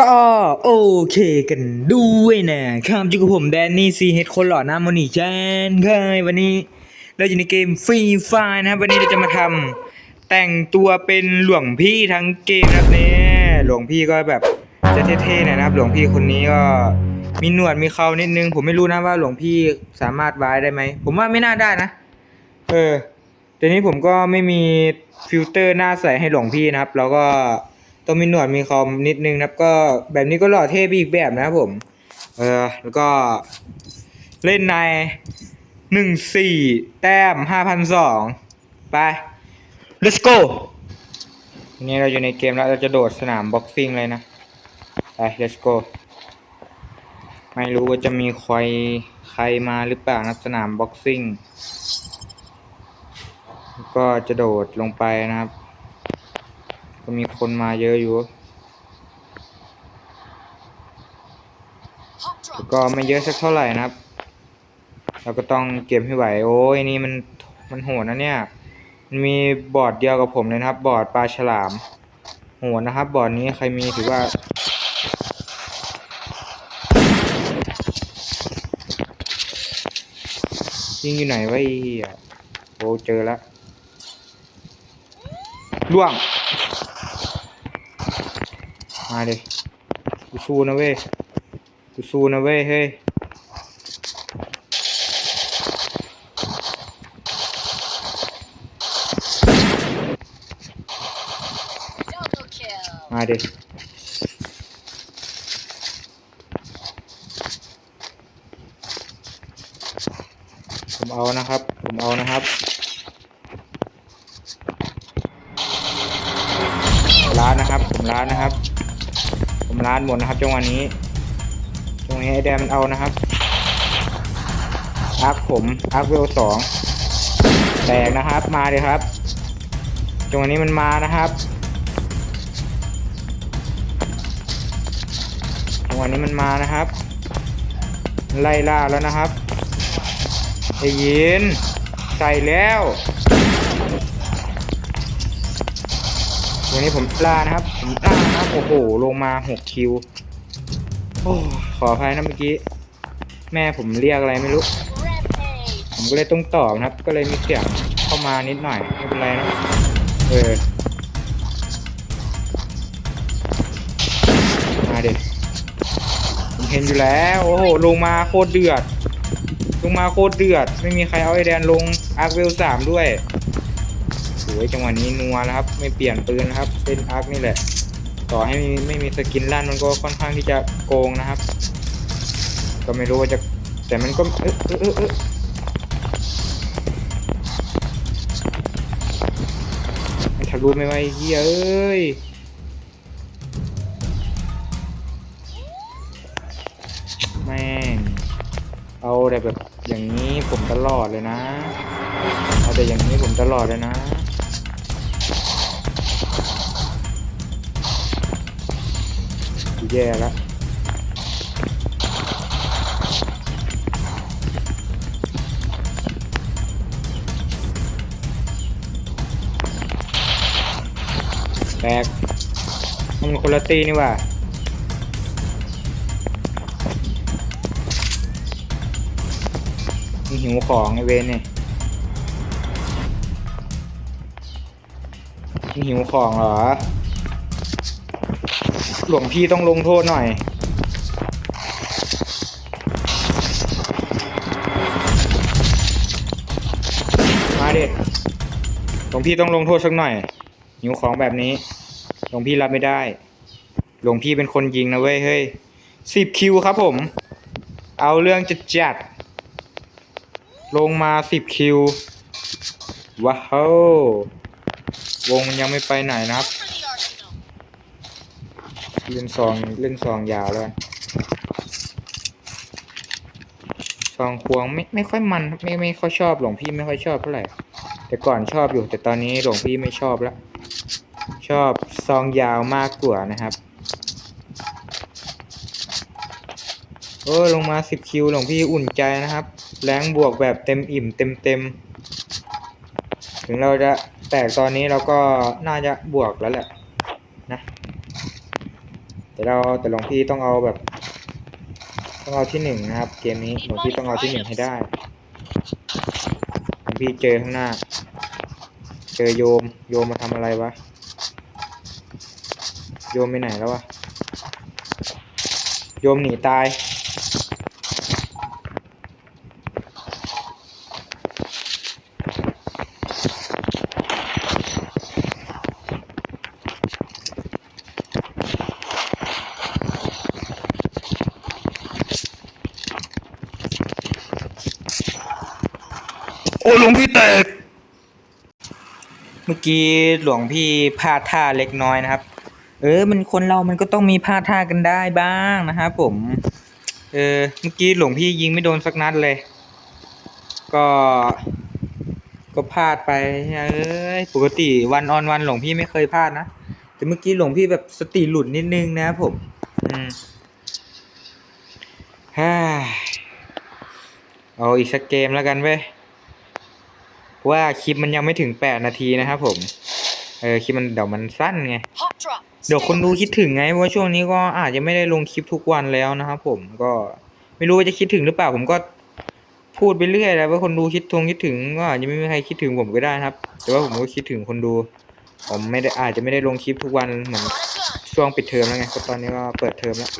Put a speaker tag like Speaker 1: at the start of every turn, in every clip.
Speaker 1: ก็โอเคกันด้วยนะครับอยู่กับผมแดนนี่ซีเฮดคนหล่อหน้ามอนี่แจนเคยวันนี้เราอยู่ในเกมฟรีไฟนะครับ วันนี้เราจะมาทำแต่งตัวเป็นหลวงพี่ทั้งเกมนะครับเนี่ยหลวงพี่ก็แบบจะเท่ๆหน่อยนะครับ หลวงพี่คนนี้ก็มีหนวดมีเขานิดนึง ผมไม่รู้นะว่าหลวงพี่สามารถไว้ได้ไหมผมว่าไม่น่าได้นะ เออแต่นี้ผมก็ไม่มีฟิลเตอร์หน้าใสให้หลวงพี่นะครับ แล้วก็ ต้องมีหนวดมีคอมนิดนึงนะครับ ก็แบบนี้ก็หล่อเท่ไปอีกแบบนะครับผม เออแล้วก็เล่นในหนึ่งสี่แต้มห้าพันสองไป let's go นี้เราอยู่ในเกมแล้วเราจะโดดสนามบ็อกซิ่งเลยนะ ไป let's go ไม่รู้ว่าจะมีใครใครมาหรือเปล่านะสนามบ็อกซิ่ง ก็จะโดดลงไปนะครับ ก็มีคนมาเยอะอยู่ ก็ไม่เยอะสักเท่าไหร่นะครับ เราก็ต้องเก็บให้ไหว โอ้ยนี่มันมันโหดนะเนี่ย มันมีบอร์ดเดียวกับผมเลยนะครับ บอร์ดปลาฉลาม โหดนะครับ บอร์ดนี้ใครมีถือว่ายิงอยู่ไหนวะไอ้เหี้ยโอ้เจอแล้วล่วง มาดิกูสู้นะเว้ยกูสู้นะเว้ยเฮ้ยมาดิผมเอานะครับ ผมเอานะครับ ร้านนะครับ ผมร้านนะครับ ผมร้านหมดนะครับจังหวะนี้จังหวะนี้ไอแดนมันเอานะครับอาร์คผมอาร์คเวลสองแตกนะครับมาเลยครับจังหวะนี้มันมานะครับจังหวะนี้มันมานะครับ ไล่ล่าแล้วนะครับไอ้ยินใส่แล้ว วันนี้ผมล่านะครับ ผมล่านะครับโอ้โห ลงมาหกคิว โอ้ ขออภัยนะเมื่อกี้ แม่ผมเรียกอะไรไม่รู้ ผมก็เลยต้องตอบนะครับ ก็เลยมีเสียงเข้ามานิดหน่อย ไม่เป็นไรนะ เออ มาเด็ผมเห็นอยู่แล้ว โอ้โห ลงมาโคตรเดือด ลงมาโคตรเดือด ไม่มีใครเอาไอแดนลงอาร์คเวลสามด้วย โอ้ยจังหวะนี้นัวนะครับ ไม่เปลี่ยนปืนนะครับเป็นอาร์คนี่แหละ ต่อให้ไม่มีไม่มีสกินลั่นมันก็ค่อนข้างที่จะโกงนะครับ ก็ไม่รู้ว่าจะแต่มันก็เออเออเออเออทะลุไม่ไหวเฮียเอ้ยแม่งเอาแต่แบบอย่างนี้ผมตลอดเลยนะ เอาแต่อย่างนี้ผมตลอดเลยนะ แย่แล้วแตกมันคนละตีนี่ว่ามีหิวของไอเวนเนี่ยมีหิวของเหรอ หลวงพี่ต้องลงโทษหน่อย มาเดิหลวงพี่ต้องลงโทษสักหน่อย หิวของแบบนี้ หลวงพี่รับไม่ได้ หลวงพี่เป็นคนยิงนะเว้ย เฮ้ยสิบคิวครับผม เอาเรื่องจะจัด ลงมาสิบคิว ว้าว วงยังไม่ไปไหนนะครับ เล่นซองเล่นซองยาวแล้วกันซองควงไม่ไม่ค่อยมันไม่ไม่ค่อยชอบหลวงพี่ไม่ค่อยชอบเท่าไหร่แต่ก่อนชอบอยู่แต่ตอนนี้หลวงพี่ไม่ชอบแล้วชอบซองยาวมากกว่านะครับโอ้ลงมาสิบคิวหลวงพี่อุ่นใจนะครับ แรงบวกแบบเต็มอิ่มเต็มเต็มถึงเราจะแตกตอนนี้เราก็น่าจะบวกแล้วแหละ แต่เราแต่หลวงพี่ต้องเอาแบบต้องเอาที่หนึ่งนะครับ เกมนี้หลวงพี่ต้องเอาที่หนึ่งให้ได้หลวงพี่เจอข้างหน้า เจอโยมโยมมาทำอะไรวะ โยมไปไหนแล้ววะโยมหนีตาย โอ้หลวงพี่แตก เมื่อกี้หลวงพี่พลาดท่าเล็กน้อยนะครับ เออ มันคนเรามันก็ต้องมีพลาดท่ากันได้บ้างนะครับผม เออ เมื่อกี้หลวงพี่ยิงไม่โดนสักนัดเลย ก็ ก็พลาดไป เอ้ย ปกติวันออนวันหลวงพี่ไม่เคยพลาดนะ แต่เมื่อกี้หลวงพี่แบบสติหลุดนิดนึงนะครับผม อืมฮ่าเอาอีกสักเกมแล้วกันเว้ย ว่าคลิปมันยังไม่ถึงแปดนาทีนะครับผม เออคลิปมันเดี๋ยวมันสั้นไง
Speaker 2: Hot drop.
Speaker 1: เดี๋ยวคนดูคิดถึงไงเพราะว่าช่วงนี้ก็อาจจะไม่ได้ลงคลิปทุกวันแล้วนะครับผมก็ไม่รู้ว่าจะคิดถึงหรือเปล่าผมก็พูดไปเรื่อยแล้วว่าคนดูคิดทงคิดถึงก็อาจจะไม่มีใครคิดถึงผมก็ได้นะครับ แต่ว่าผมก็คิดถึงคนดู ผมไม่ได้อาจจะไม่ได้ลงคลิปทุกวันเหมือน
Speaker 2: On a gun.
Speaker 1: ช่วงปิดเทอมแล้วไงก็ตอนนี้ก็เปิดเทอมแล้ว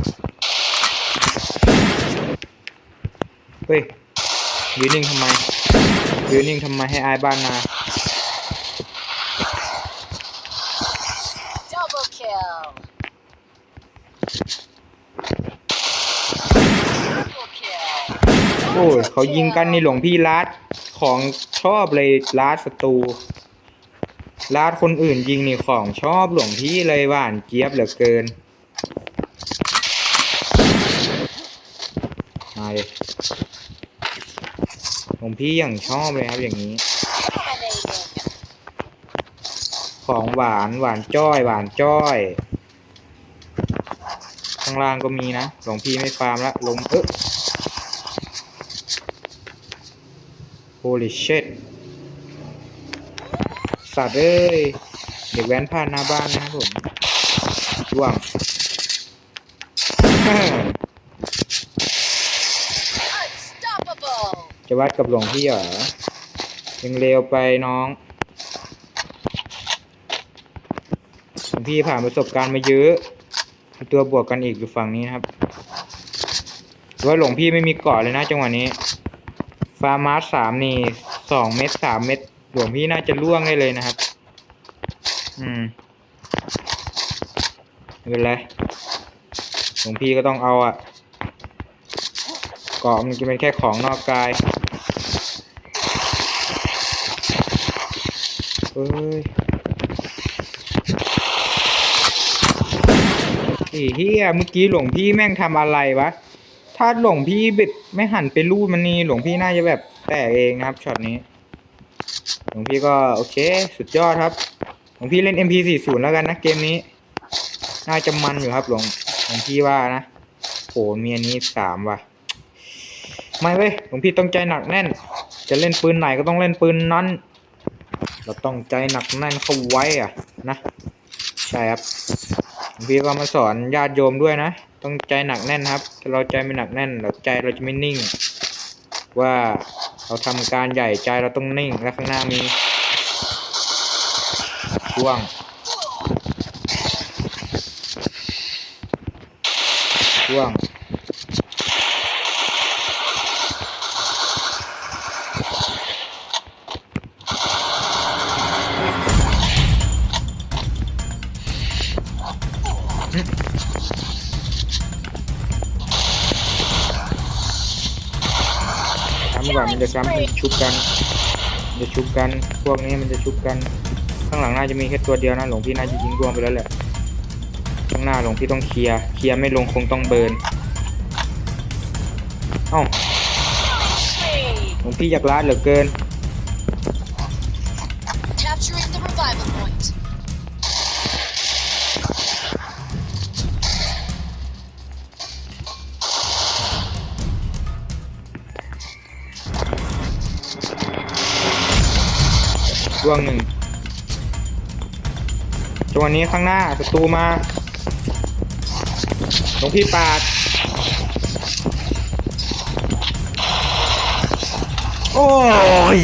Speaker 1: เฮ้ยยืนนิ่งทำไม ยืนนิ่งทำไมให้อายบ้านนา
Speaker 2: Double kill. Triple kill.
Speaker 1: โอ้ยเขายิงกันนี่หลวงพี่ลัดของชอบเลยลัดศัตรูลัดคนอื่นยิงนี่ของชอบหลวงพี่เลยหวานเจี๊ยบเหลือเกิน มาเลย หลวงพี่อย่างชอบเลยครับอย่างนี้
Speaker 2: Dominating.
Speaker 1: ของหวานหวานจ้อยหวานจ้อย ข้างล่างก็มีนะหลวงพี่ไม่ฟาร์มละลงเอ๊ะ holy shit สัตว์เอ้ย เด็กแว้นผ่านหน้าบ้านนะครับผมช่วง
Speaker 2: Unstoppable.
Speaker 1: จะ วัดกับหลวงพี่เหรอยังเร็วไปน้องหลวงพี่ผ่านประสบการณ์มาเยอะ ตัวบวกกันอีกอยู่ฝั่งนี้ครับว่าหลวงพี่ไม่มีเกาะเลยนะจังหวะนี้ฟาร์มาสสามนี่สองเม็ดสามเม็ดหลวงพี่น่าจะล่วงได้เลยนะครับ อืมไม่เป็นไรหลวงพี่ก็ต้องเอาอะเกาะมันจะเป็นแค่ของนอกกาย เอ้ยไอ้เฮียเมื่อกี้หลวงพี่แม่งทำอะไรวะ ถ้าหลวงพี่บิดไม่หันไปรูดมันนี่หลวงพี่น่าจะแบบแตกเองนะครับช็อตนี้ หลวงพี่ก็โอเค สุดยอดครับ หลวงพี่เล่น MP40 แล้วกันนะเกมนี้ น่าจะมันอยู่ครับหลวงหลวงพี่ว่านะโหมีอันนี้สามว่ะไม่เว้ยหลวงพี่ต้องใจหนักแน่น จะเล่นปืนไหนก็ต้องเล่นปืนนั้น เราต้องใจหนักแน่นเข้าไว้อะนะใช่ครับพี่ก็มาสอนญาติโยมด้วยนะต้องใจหนักแน่นครับถ้าเราใจไม่หนักแน่นเราใจเราจะไม่นิ่ง ว่าเราทำการใหญ่ใจเราต้องนิ่งและข้างหน้ามีช่วงช่วง ทำก่อนมันจะซ้ำมันจะชุบกันมันจะชุบกัน พวกนี้มันจะชุบกัน ข้างหลังน่าจะมีแค่ตัวเดียวนะ หลวงพี่น่าจะยิงรวมไปแล้วแหละ ข้างหน้าหลวงพี่ต้องเคลียร์ เคลียร์ไม่ลงคงต้องเบิร์นเอ้าหลวงพี่อยากลาดเหลือเกิน ร่วงหนึ่งจังหวะนี้ข้างหน้าศัตรูมาหลวงพี่ปาด โอ้ย